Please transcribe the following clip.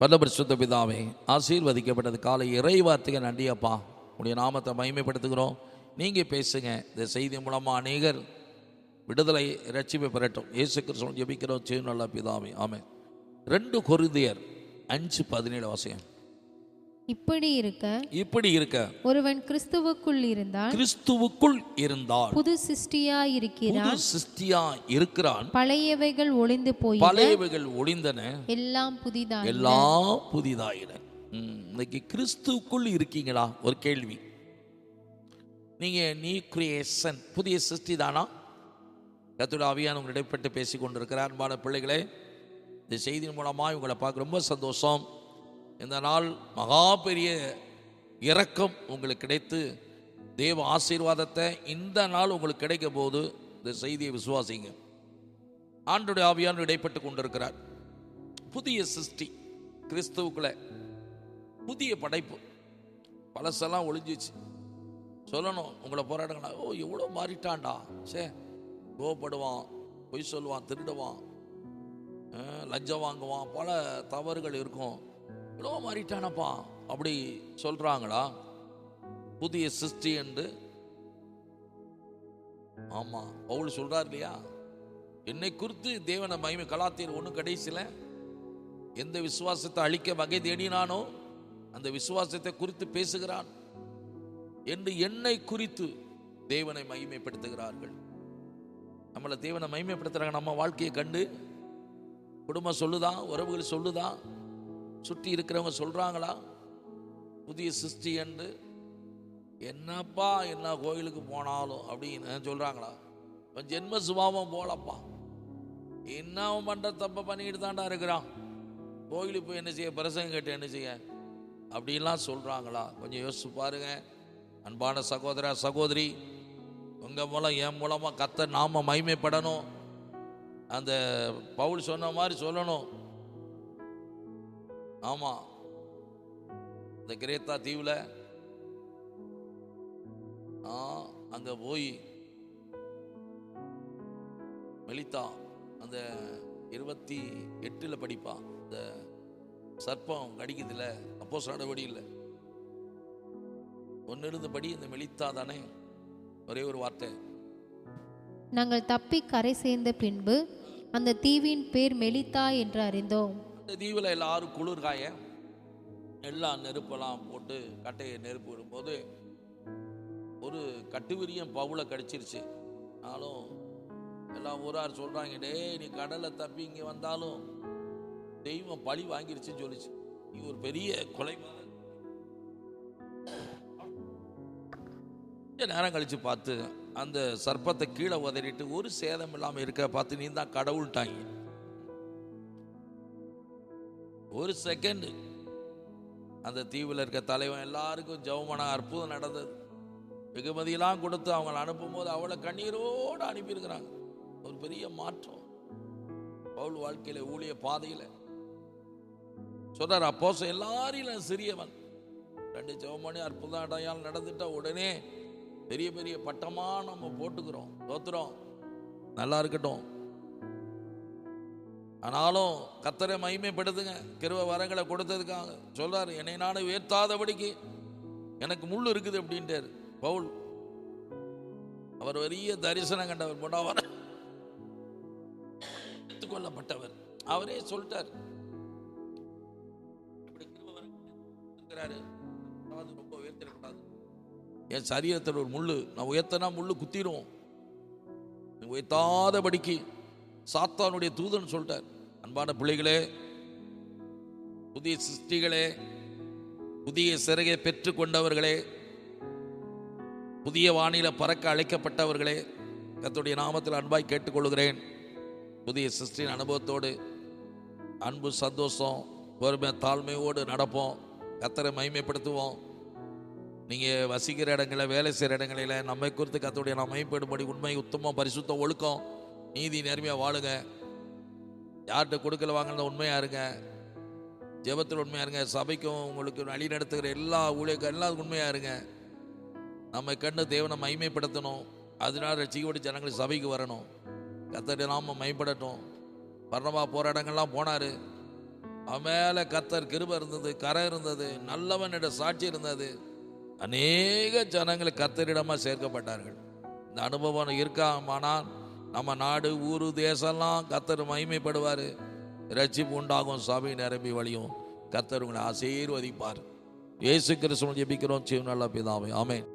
பரலபரிசுத்த பிதாவே ஆசீர்வதிக்கப்பட்டது காலை இறை வார்த்தைக்கு நன்றியப்பா உடைய நாமத்தை மகிமைப்படுத்துகிறோம் நீங்கள் பேசுங்க இந்த செய்தி மூலமாக அநேகர் விடுதலை ரட்சிப்பை பெறட்டும் இயேசு கிருஷ்ணன் ஜெபிக்கிறோம் செய்யும் நல்ல பிதாவே ஆமே ரெண்டு கொரிந்தியர் அஞ்சு பதினேழு வாசியம் இப்படி இருக்க இப்படி இருக்க. ஒருவன் கிறிஸ்துவுக்குள் இருந்தால் கிறிஸ்துவுக்குள் இருந்தால் புது சிருஷ்டியா இருக்கிறான். புது சிருஷ்டியா இருக்கிறான். பழையவைகள் ஒளிந்து போய் பழையவைகள் ஒளிந்தன. எல்லாம் புதிதாய் எல்லாம் புதிதாயின. இன்னைக்கு கிறிஸ்துவுக்குள் இருக்கீங்களா? ஒரு கேள்வி. நீங்க நீ கிரியேஷன் புதிய சிருஷ்டி தானா கத்துட ஆவியான உங்கள் இடைப்பட்டு பேசி கொண்டிருக்கிறார் அன்பான பிள்ளைகளே இந்த செய்தியின் மூலமாக உங்களை பார்க்க ரொம்ப சந்தோஷம். இந்த நாள் மகா பெரிய இரக்கம் உங்களுக்கு கிடைத்து தேவ ஆசீர்வாதத்தை இந்த நாள் உங்களுக்கு கிடைக்க போது இந்த செய்தியை விசுவாசிங்க. ஆண்டுடைய ஆவியான இடைப்பட்டு கொண்டிருக்கிறார். புதிய சிருஷ்டி கிறிஸ்துவுக்குள்ள புதிய படைப்பு. பழசெல்லாம் ஒளிஞ்சிச்சு. சொல்லணும் உங்களை போராடுங்களா ஓ எவ்வளோ மாறிட்டான்டா. சே கோபப்படுவான் பொய் சொல்லுவான் திருடுவான். லஞ்சம் வாங்குவான் பல தவறுகள் இருக்கும். இவ்வளோ மாறிட்டானப்பா? அப்படி சொல்கிறாங்களா புதிய சிருஷ்டி என்று. ஆமாம் பவுல் சொல்கிறார் இல்லையா? என்னை குறித்து தேவனை மகிமை கலாத்தியர் ஒன்று கடைசியில் எந்த விசுவாசத்தை அழிக்க வகை தேடினானோ அந்த விசுவாசத்தை குறித்து பேசுகிறான் என்று என்னை குறித்து தேவனை மகிமைப்படுத்துகிறார்கள். நம்மளை தேவனை மகிமைப்படுத்துறாங்க நம்ம வாழ்க்கையை கண்டு. குடும்பம் சொல்லுதான் உறவுகள் சொல்லுதான் சுற்றி இருக்கிறவங்க சொல்றாங்களா? புதிய சிருஷ்டி என்று? என்னப்பா என்ன கோயிலுக்கு போனாலும் அப்படின்னு சொல்றாங்களா? இப்போ ஜென்ம சுபாவம் போலப்பா. என்ன அவன் பண்ற தப்ப பண்ணிக்கிட்டு தாண்டா இருக்கிறான்? கோயிலுக்கு போய் என்ன செய்ய பிரசங்கம் கேட்டு என்ன செய்ய? அப்படிலாம் சொல்றாங்களா? கொஞ்சம் யோசிச்சு பாருங்க. அன்பான சகோதர சகோதரி உங்க மூலம் என் மூலமா கத்த நாம மைமைப்படணும் அந்த பவுல் சொன்ன மாதிரி சொல்லணும். ஆமா. இந்த கிரேத்தா தீவுல ஆ அங்க போய் மெலித்தா அந்த இருபத்தி எட்டுல படிப்பா. இந்த சர்ப்பம் கடிக்குதுல அப்போ சாடபடி இல்லை. ஒன்னு இருந்தபடி இந்த மெலித்தா தானே ஒரே ஒரு வார்த்தை. நாங்கள் தப்பி கரை சேர்ந்த பின்பு அந்த தீவின் பேர் மெலித்தா என்று அறிந்தோம். இந்த தீவில் எல்லாரும் குளிர்காய எல்லாம் நெருப்பெல்லாம் போட்டு கட்டையை நெருப்பு விடும்போது ஒரு கட்டுவிரியம் பவுளை கடிச்சிருச்சு. ஆனாலும் எல்லாம் ஊரார் சொல்றாங்க டே நீ கடலை தப்பி இங்கே வந்தாலும் தெய்வம் பழி வாங்கிருச்சுன்னு சொல்லிச்சு. நீ ஒரு பெரிய கொலை நேரம் கழிச்சு பார்த்து அந்த சர்ப்பத்தை கீழே உதறிட்டு ஒரு சேதம் இல்லாமல் இருக்க பார்த்து நீ தான் கடவுள்ட்டாங்க. ஒரு செகண்டு அந்த தீவில் இருக்க தலைவன் எல்லாருக்கும் ஜெவமான அற்புதம் நடந்தது. வெகுமதியெல்லாம் கொடுத்து அவங்களை அனுப்பும்போது அவ்வளோ கண்ணீரோடு அனுப்பியிருக்கிறாங்க. ஒரு பெரிய மாற்றம். பவுல் வாழ்க்கையில் ஊழிய பாதையில். சொல்றார் அப்போ எல்லாரையும் சிறியவன். ரெண்டு ஜெவமணி அற்புதம் அடையாளம் நடந்துட்டா உடனே பெரிய பெரிய பட்டமாக நம்ம போட்டுக்கிறோம் தோத்துறோம். நல்லா இருக்கட்டும். ஆனாலும் கத்தரை மகிமைப்படுத்துங்க. கிருவ வரங்களை கொடுத்ததுக்காக. சொல்றாரு என்னை நானே உயர்த்தாதபடிக்கு எனக்கு முள் இருக்குது அப்படின்ட்டார் பவுல் அவர் வரிய தரிசனம் கண்டவர் போனவர் எடுத்துக்கொள்ளப்பட்டவர். அவரே சொல்லிட்டார். ரொம்ப உயர்த்திடக்கூடாது என் சரீரத்தில் ஒரு முள்ளு நான் உயர்த்தனா முள்ளு குத்திடும் உயர்த்தாதபடிக்கு சாத்தானுடைய தூதன் சொல்லிட்டார். அன்பான பிள்ளைகளே புதிய சிருஷ்டிகளே புதிய சிறகை பெற்று கொண்டவர்களே புதிய வானில பறக்க அழைக்கப்பட்டவர்களே கத்துடைய நாமத்தில் அன்பாய் கேட்டுக்கொள்கிறேன் புதிய சிருஷ்டியின் அனுபவத்தோடு அன்பு சந்தோஷம் பொறுமை தாழ்மையோடு நடப்போம். கத்தரை மகிமைப்படுத்துவோம். நீங்கள் வசிக்கிற இடங்களில் வேலை செய்கிற இடங்களில் நம்மை குறித்து கத்தோடைய நாம் மகிமைப்படும்படி உண்மை உத்தமம் பரிசுத்தம் ஒழுக்கம் நீதி நேர்மையாக வாழுங்க. யார்கிட்ட கொடுக்கல வாங்கின உண்மையாக இருங்க? ஜெபத்தில் உண்மையாக இருங்க. சபைக்கும் உங்களுக்கு வழி நடத்துகிற எல்லா ஊழியர்கள் எல்லாம் உண்மையாக இருங்க. நம்ம கண்டு தேவனை மைமைப்படுத்தணும் அதனால ரசிக்கப்பட்டு ஜனங்கள் சபைக்கு வரணும். கத்தடி நாம மைப்படட்டும் போகிற இடங்கள்லாம் போனார். அவன் மேலே கத்தர் கிருப இருந்தது கரை இருந்தது நல்லவனிட சாட்சி இருந்தது. அநேக ஜனங்கள் கத்தரிடமாக சேர்க்கப்பட்டார்கள். இந்த அனுபவம் இருக்காமானால் நம்ம நாடு ஊரு தேசம்லாம் கத்தர் மகிமைப்படுவார். ரட்சிப்பு உண்டாகும் சபை நிரம்பி வழியும். கத்தர் உங்களை ஆசீர்வதிப்பார். இயேசு கிறிஸ்துவன் ஜெபிக்கிறோம். சிவ நல்ல பிதாவே.